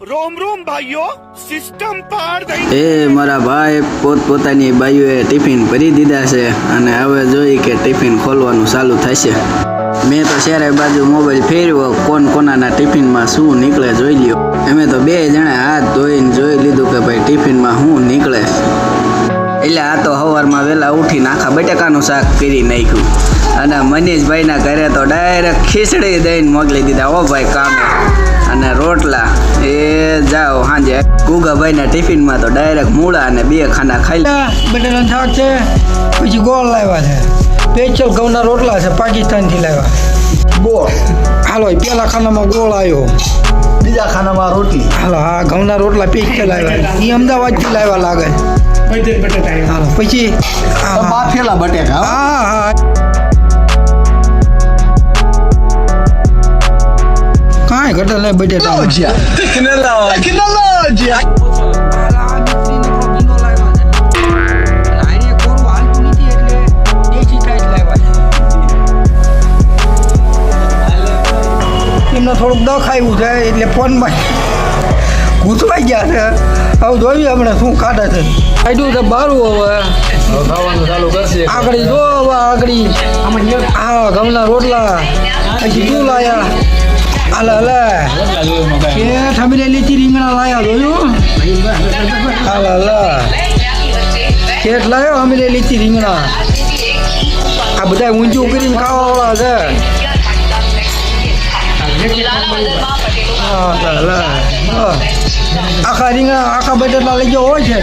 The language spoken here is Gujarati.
રોમ રોમ ભાઈઓ સિસ્ટમ પાર થઈ એ મારા ભાઈ પોત પોતાની બાઈઓએ ટિફિન ભરી દીધા છે અને હવે જોઈ કે ટિફિન ખોલવાનું ચાલુ થશે. મેં તો શેરે બાજુ મોબાઈલ ફેરવ્યો કોણ કોનાના ટિફિનમાં શું નીકળે જોઈ લ્યો. અમે તો બે જણા હાથ ધોઈને જોઈ લીધું કે ભાઈ ટિફિનમાં શું નીકળે. એટલે આ તો સવારમાં વહેલા ઉઠીને આખા બટેકાનું શાક કરી નાખ્યું. અને મનીષભાઈના ઘરે તો ડાયરેક્ટ ખીચડી દઈને મોકલી દીધા. ઓ ભાઈ કામ. અને રોટલા, એ જાઓ સાંજે ગુગાભાઈના ટિફિનમાં તો ડાયરેક્ટ મૂળા અને બે ખાના ખાઈ લે. બટેટાનું શાક છે પછી ગોળ લાવ્યા છે. પેચલ ઘઉંના રોટલા છે પાકિસ્તાનથી લાવ્યા. ગોળ? હાલો પેલા ખાનામાં ગોળ આવ્યો બીજા ખાનામાં રોટલી? હાલો હા ઘઉંના રોટલા પેચલ આવ્યા એ અમદાવાદથી લાવ્યા લાગે. પછી બાફેલા બટેકા હો. હા. હા કાંઈ ઘટે નહીં બટેટા ટેકનોલોજી એમને થોડુંક દખ આવ્યું છે એટલે ફોનમાં ઘૂંચવાઈ ગયા છે. હવે જોઈએ હમણાં શું કાઢે છે. કાઢ્યું છે બારું હવે. આગળ જો હવે આગળ. હા ઘઉંના રોટલા. પછી શું લાયા? હાલે હાલે કે થમીને લીચી રીંગણા લાયા જોયું હાલ હાલે કેટ લાયો અમે લીચી રીંગણા આ બધા ઊંચું કરીને ખાવાવાળા છે. આખા રીંગણા આખા બટેટા લઈ ગયો હોય છે